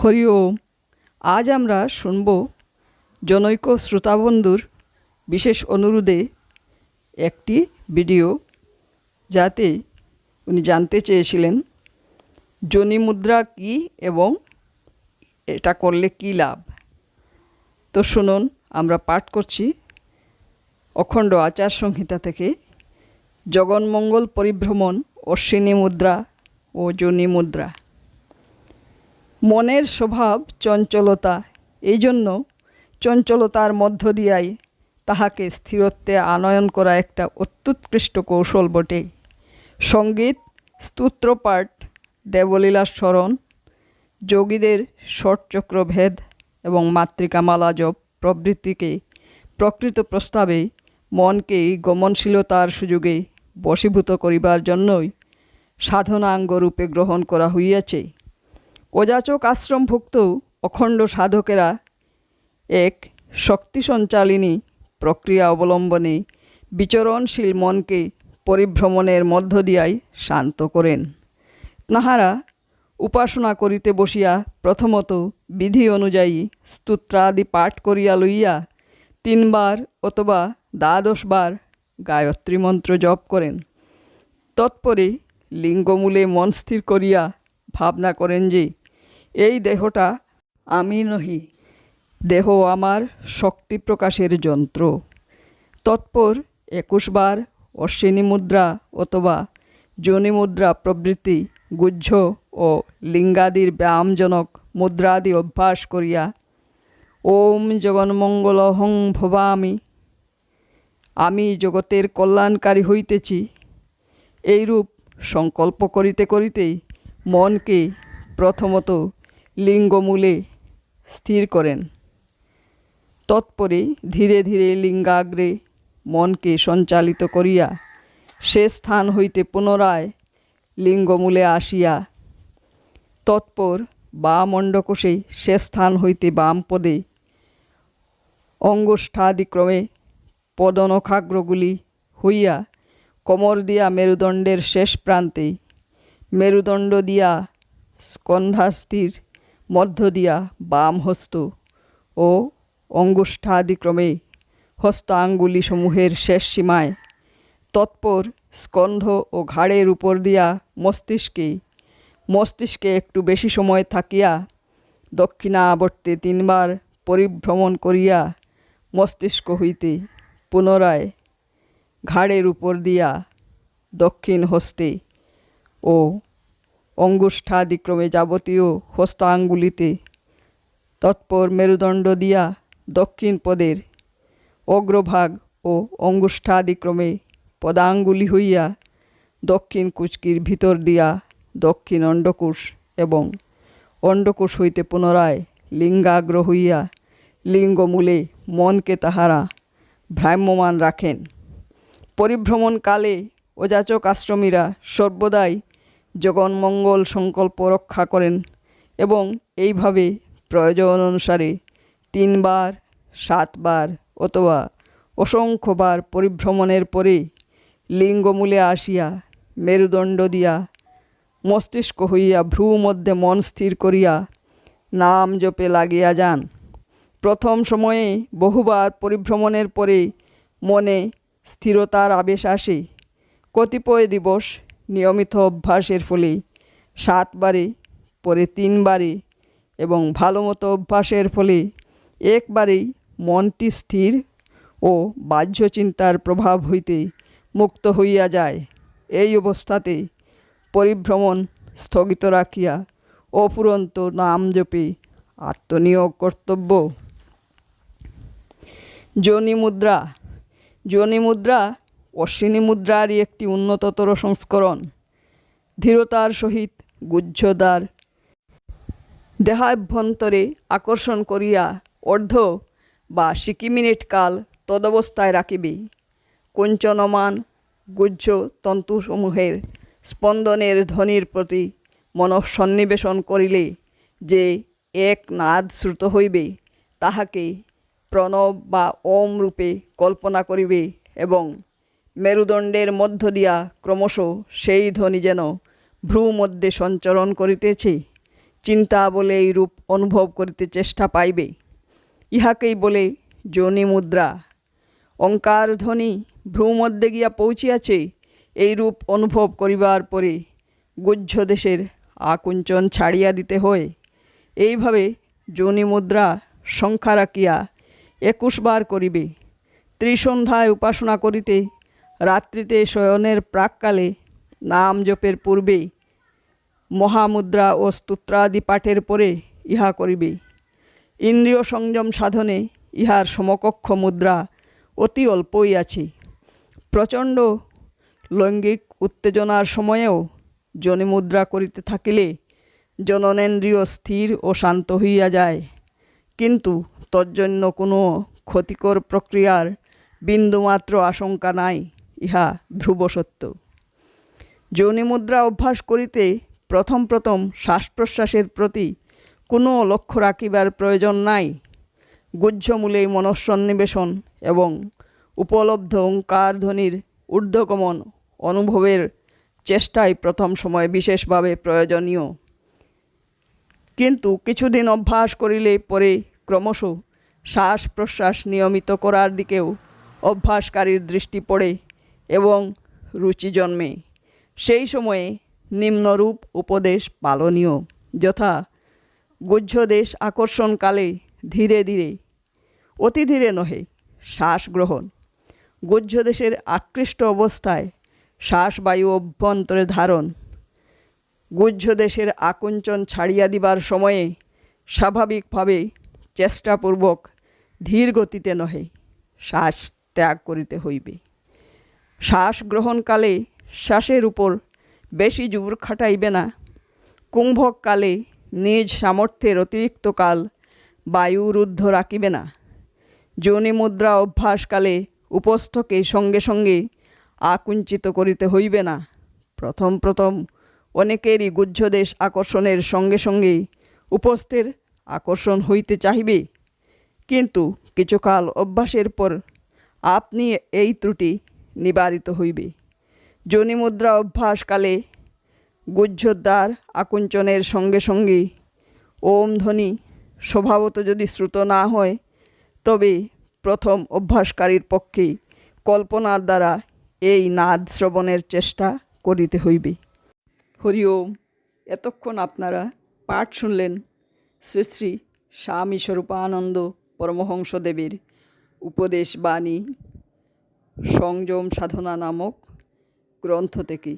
হরি ওম। আজ আমরা শুনব জনৈক শ্রোতাবন্ধুর বিশেষ অনুরোধে একটি ভিডিও, যাতে উনি জানতে চেয়েছিলেন জনি মুদ্রা কী এবং এটা করলে কী লাভ। তো শুনুন, আমরা পাঠ করছি অখণ্ড আচার সংহিতা থেকে। জগন্মঙ্গল পরিভ্রমণ অশ্বিনী মুদ্রা ও জনি মুদ্রা। মনের স্বভাব চঞ্চলতা। এই জন্য চঞ্চলতার মধ্য দিয়াই তাহাকে স্থিরত্বে আনয়ন করা একটা অত্যুৎকৃষ্ট কৌশল বটে। সংগীত, স্তোত্রপাঠ দেবলীলা স্মরণ, যোগীদের ষটচক্র ভেদ এবং মাতৃকামালা জপ প্রবৃত্তিকে প্রকৃত প্রস্তাবে মনকে গমনশীলতার সুযোগে বশীভূত করিবার জন্যই সাধনাঙ্গরূপে গ্রহণ করা হইয়াছে। অযাচক আশ্রমভুক্ত অখণ্ড সাধকেরা এক শক্তি সঞ্চালিনী প্রক্রিয়া অবলম্বনে বিচরণশীল মনকে পরিভ্রমণের মধ্য দিয়াই শান্ত করেন। তাহারা উপাসনা করিতে বসিয়া প্রথমত বিধি অনুযায়ী স্তোত্রাদি পাঠ করিয়া লইয়া তিনবার অথবা দ্বাদশবার গায়ত্রী মন্ত্র জপ করেন। তৎপরে লিঙ্গমূলে মন স্থির করিয়া ভাবনা করেন যে এই দেহটা আমি নহি। দেহ আমার শক্তি প্রকাশের যন্ত্র। তৎপর একুশবার অশ্বিনী মুদ্রা অথবা যোনি মুদ্রা প্রভৃতি গুহ্য ও লিঙ্গাদির ব্যায়ামজনক মুদ্রাদি অভ্যাস করিয়া ওম জগন্মঙ্গল হং ভবামি। আমি জগতের কল্যাণকারী হইতেছি। এইরূপ সংকল্প করিতে করিতেই মনকে প্রথমত লিঙ্গমূলে স্থির করেন। তৎপরে ধীরে ধীরে লিঙ্গাগ্রে মনকে সঞ্চালিত করিয়া সে স্থান হইতে পুনরায় লিঙ্গমূলে আসিয়া তৎপর বাম অণ্ডকোষে সে স্থান হইতে বাম পদে অঙ্গুষ্ঠাদিক্রমে পদনখাগ্রগুলি হইয়া কোমর দিয়া মেরুদণ্ডের শেষ প্রান্তে মেরুদণ্ড দিয়া স্কন্ধাস্থির মধ্য দিয়া বাম হস্ত ও অঙ্গুষ্ঠাদিক্রমে হস্তাঙ্গুলি সমূহের শেষ সীমায় তৎপর স্কন্ধ ও ঘাড়ের উপর দিয়া মস্তিষ্কে মস্তিষ্কে একটু বেশি সময় থাকিয়া দক্ষিণাবর্তে তিনবার পরিভ্রমণ করিয়া মস্তিষ্ক হইতে পুনরায় ঘাড়ের উপর দিয়া দক্ষিণ হস্তে ও অঙ্গুষ্ঠাদিক্রমে যাবতীয় হস্তাঙ্গুলিতে তৎপর মেরুদণ্ড দিয়া দক্ষিণ পদের অগ্রভাগ ও অঙ্গুষ্ঠাদিক্রমে পদাঙ্গুলি হইয়া দক্ষিণ কুচকির ভিতর দিয়া দক্ষিণ অণ্ডকোষ এবং অণ্ডকোষ হইতে পুনরায় লিঙ্গাগ্র হইয়া লিঙ্গমূলে মনকে তাহারা ভ্রাম্যমান রাখেন। পরিভ্রমণকালে অযাচক আশ্রমীরা সর্বদাই জগন্মঙ্গল সংকল্প রক্ষা করেন এবং এইভাবে প্রয়োজন অনুসারে তিনবার, সাতবার অথবা অসংখ্যবার পরিভ্রমণের পরে লিঙ্গমূলে আসিয়া মেরুদণ্ড দিয়া মস্তিষ্ক হইয়া ভ্রু মধ্যে মন স্থির করিয়া নাম জপে লাগিয়া যান। প্রথম সময়ে বহুবার পরিভ্রমণের পরে মনে স্থিরতার আবেশ আসে। কতিপয় দিবস নিয়মিত অভ্যাসের ফলে সাতবারে পরে তিনবারে এবং ভালো মতো অভ্যাসের ফলে একবারেই মনটি স্থির ও বাহ্য চিন্তার প্রভাব হইতে মুক্ত হইয়া যায়। এই অবস্থাতে পরিভ্রমণ স্থগিত রাখিয়া অফুরন্ত নাম জপে আত্মনিয়োগ কর্তব্য। যোনি মুদ্রা যোনি মুদ্রা অশ্বিনী মুদ্রারই একটি উন্নততর সংস্করণ। ধীরতার সহিত গুহ্যদ্বার দেহাভ্যন্তরে আকর্ষণ করিয়া অর্ধ বা সিকি মিনিট কাল তদবস্থায় রাখিবে। কুঞ্চনমান গুহ্য তন্তুসমূহের স্পন্দনের ধ্বনির প্রতি মনঃসন্নিবেশন করিলে যে এক নাদ শ্রুত হইবে, তাহাকে প্রণব বা ওম রূপে কল্পনা করিবে এবং মেরুদণ্ডের মধ্য দিয়া ক্রমশ সেই ধ্বনি যেন ভ্রু মধ্যে সঞ্চরণ করিতেছে, চিন্তা বলে এই রূপ অনুভব করিতে চেষ্টা পাইবে। ইহাকেই বলে যোনি মুদ্রা। অঙ্কার ধ্বনি ভ্রূমধ্যে গিয়া পৌঁছিয়াছে, এই রূপ অনুভব করিবার পরে গুহ্য দেশের আকুঞ্চন ছাড়িয়া দিতে হয়। এইভাবে যোনি মুদ্রা সংখ্যা রাখিয়া একুশ বার করিবে। ত্রিসন্ধ্যায় উপাসনা করিতে রাত্রিতে শয়নের প্রাককালে, নাম জপের পূর্বে মহামুদ্রা ও স্তোত্রাদি পাঠের পরে ইহা করিবে। ইন্দ্রিয় সংযম সাধনে ইহার সমকক্ষ মুদ্রা অতি অল্পই আছে। প্রচণ্ড লৈঙ্গিক উত্তেজনার সময়েও মুদ্রা করিতে থাকিলে জননেন্দ্রিয় স্থির ও শান্ত হইয়া যায়। কিন্তু তজ্জন্য কোনো ক্ষতিকর প্রক্রিয়ার বিন্দুমাত্র আশঙ্কা নাই। ইহা ধ্রুব সত্য যৌনি মুদ্রা অভ্যাস করিতে প্রথম প্রথম শ্বাস প্রশ্বাসের প্রতি কোনো লক্ষ্য রাখিবার প্রয়োজন নাই। গুহ্যমূলেই মনঃসন্নিবেশন এবং উপলব্ধ ওঙ্কার ধ্বনির ঊর্ধ্বগমন অনুভবের চেষ্টাই প্রথম সময় বিশেষভাবে প্রয়োজনীয়। কিন্তু কিছুদিন অভ্যাস করিলে পরে ক্রমশ শ্বাস প্রশ্বাস নিয়মিত করার দিকেও অভ্যাসকারীর দৃষ্টি পড়ে। এবং রুচি জন্মে। সেই সময়ে নিম্নরূপ উপদেশ পালনীয়, যথা গুহ্যদেশ আকর্ষণকালে ধীরে ধীরে, অতি ধীরে নহে, শ্বাস গ্রহণ। গুহ্যদেশের আকৃষ্ট অবস্থায় শ্বাসবায়ু অভ্যন্তরে ধারণ। গুহ্যদেশের আকুঞ্চন ছাড়িয়া দিবার সময়ে স্বাভাবিকভাবে চেষ্টাপূর্বক ধীর গতিতে নহে, শ্বাস ত্যাগ করিতে হইবে। শ্বাস গ্রহণকালে শ্বাসের উপর বেশি জোর খাটাইবে না। কুম্ভককালে নিজ সামর্থ্যের অতিরিক্ত কাল বায়ুরুদ্ধ রাখিবে না। যোনি মুদ্রা অভ্যাসকালে উপস্থকে সঙ্গে সঙ্গে আকুঞ্চিত করিতে হইবে না। প্রথম প্রথম অনেকেরই গুহ্যদেশ আকর্ষণের সঙ্গে সঙ্গে উপস্থের আকর্ষণ হইতে চাহিবে। কিন্তু কিছুকাল অভ্যাসের পর আপনি এই ত্রুটি নিবারিত হইবে। যোনিমুদ্রা অভ্যাসকালে গুহ্যোদ্ধার আকুঞ্চনের সঙ্গে সঙ্গে, ওম ধ্বনি, স্বভাবত যদি শ্রুত না হয়, তবে প্রথম অভ্যাসকারীর পক্ষে কল্পনার দ্বারা এই নাদ শ্রবণের চেষ্টা করিতে হইবে। হরি ওম, এতক্ষণ আপনারা পাঠ শুনলেন শ্রী শ্রী স্বামী স্বরূপানন্দ পরমহংসদেবের উপদেশ বাণী সংযম সাধনা নামক গ্রন্থ থেকে